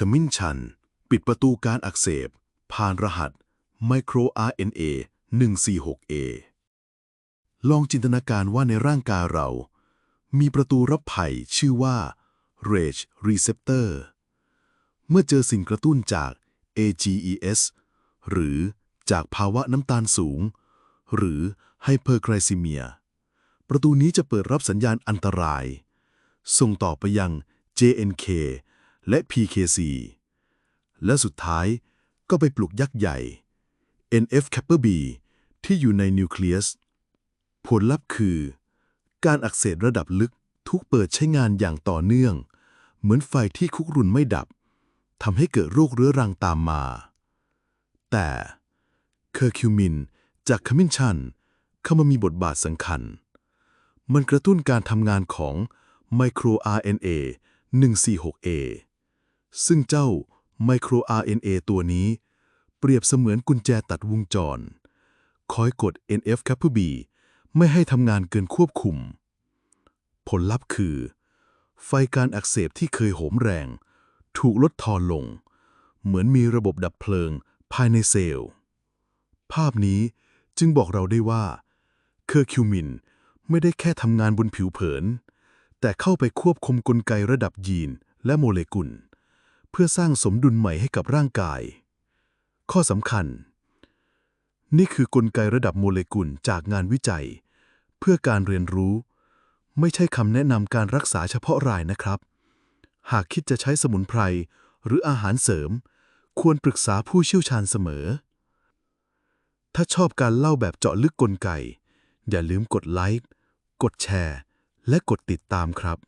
ขมิ้นชัน ปิดประตูการอักเสบ ผ่านรหัส Micro RNA 146A ลองจินตนาการว่าในร่างกายเรา มีประตูรับภัยชื่อว่า RAGE Receptor เมื่อเจอสิ่งกระตุ้นจาก AGES หรือจากภาวะน้ำตาลสูง หรือ Hyperglycemia ประตูนี้จะเปิดรับสัญญาณอันตราย ส่งต่อไปยัง JNK และ PKC และสุดท้ายก็ไปปลุกยักษ์ใหญ่ NF-kappa B ที่อยู่ในนิวเคลียส ผลลัพธ์คือ การอักเสบระดับลึกทุกเปิดใช้งานอย่างต่อเนื่อง เหมือนไฟที่คุกรุ่นไม่ดับทำให้เกิดโรคเรื้อรังตามมา แต่เคอร์คิวมินจากขมิ้นชันเข้ามามีบทบาทสำคัญ มันกระตุ้นการทำงานของ Micro RNA 146A ซึ่งเจ้า Micro RNA ตัวนี้ เปรียบเสมือนกุญแจตัดวงจร คอยกด NF-kappa B ไม่ให้ทำงานเกินควบคุม ผลลัพธ์คือ ไฟการอักเสบที่เคยโหมแรง ถูกลดทอนลง เหมือนมีระบบดับเพลิงภายในเซลล์ ภาพนี้จึงบอกเราได้ว่า เคอร์คิวมินไม่ได้แค่ทำงานบนผิวเผิน แต่เข้าไปควบคุมกลไกระดับยีนและโมเลกุล พื่อสร้างสมดุลใหม่ให้กับร่างกาย ข้อสำคัญ นี่คือกลไกระดับโมเลกุลจากงานวิจัย เพื่อการเรียนรู้ ไม่ใช่คำแนะนำการรักษาเฉพาะรายนะครับ หากคิดจะใช้สมุนไพรหรืออาหารเสริม ควรปรึกษาผู้เชี่ยวชาญเสมอ ถ้าชอบการเล่าแบบเจาะลึกกลไก อย่าลืมกดไลค์ กดแชร์ และกดติดตามครับ